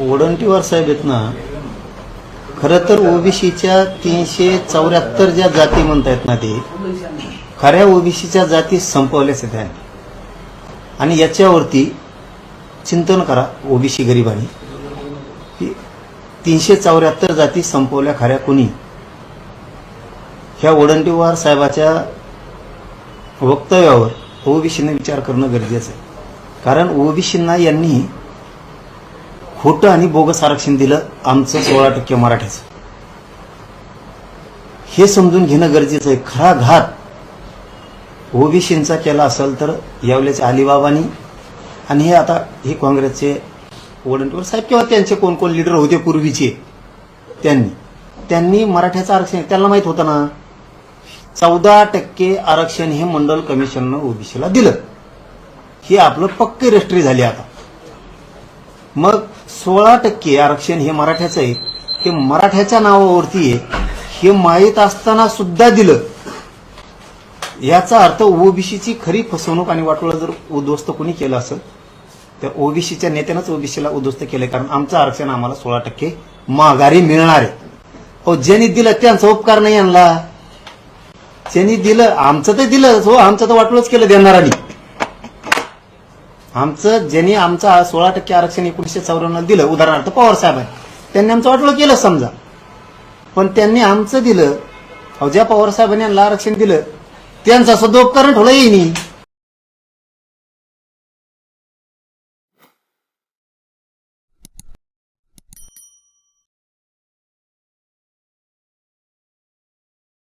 वडंटीवार साहेब आहेत ना खरं तर ओबीसीच्या तीनशे चौऱ्याहत्तर ज्या जाती म्हणतायत ना ते खऱ्या ओबीसीच्या जाती संपवल्याच आहेत आणि याच्यावरती चिंतन करा ओबीसी गरिबांनी. की तीनशे चौऱ्याहत्तर जाती संपवल्या खऱ्या कोणी? ह्या वडंटीवार साहेबाच्या वक्तव्यावर ओबीसीने विचार करणं गरजेचं आहे. कारण ओबीसींना यांनी खोटं आणि बोगस आरक्षण दिलं आमचं सोळा टक्के मराठ्याचं हे समजून घेणं गरजेचं आहे. खरा घात ओबीसींचा केला असेल तर यावेळेस अलिबाबानी आणि हे आता हे काँग्रेसचे वडंटीवर साहेब किंवा त्यांचे कोण कोण लिडर होते पूर्वीचे त्यांनी. त्यांनी मराठ्याचं आरक्षण त्यांना माहीत होतं ना? चौदा टक्के आरक्षण हे मंडल कमिशननं ओबीसीला दिलं. हे आपलं पक्की रजिस्ट्री झाली आता. मग सोळा टक्के आरक्षण हे मराठ्याचं आहे. हे मराठ्याच्या नावावरती आहे. हे माहीत असताना सुद्धा दिलं. याचा अर्थ ओबीसीची खरी फसवणूक आणि वाटोळा जर उद्ध्वस्त कोणी केलं असेल तर ओबीसीच्या नेत्यानंच ओबीसीला उद्ध्वस्त केलं कारण आमचं आरक्षण आम्हाला सोळा टक्के माघारी मिळणार आहे. हो ज्यांनी दिलं त्यांचा उपकार नाही आणला. ज्यांनी दिलं आमचं तर दिलं हो आमचं तर वाटोळच केलं देणारांनी आमचं ज्यांनी आमचा सोळा टक्के आरक्षण एकोणीसशे चौऱ्याण्णव दिलं उदाहरणार्थ पवार साहेब आहे त्यांनी आमचं वाटलं केलं समजा. पण त्यांनी आमचं दिलं अहो ज्या पवार साहेबांनी आरक्षण दिलं त्यांचा सुद्धा उपकरण ठेवला येईन.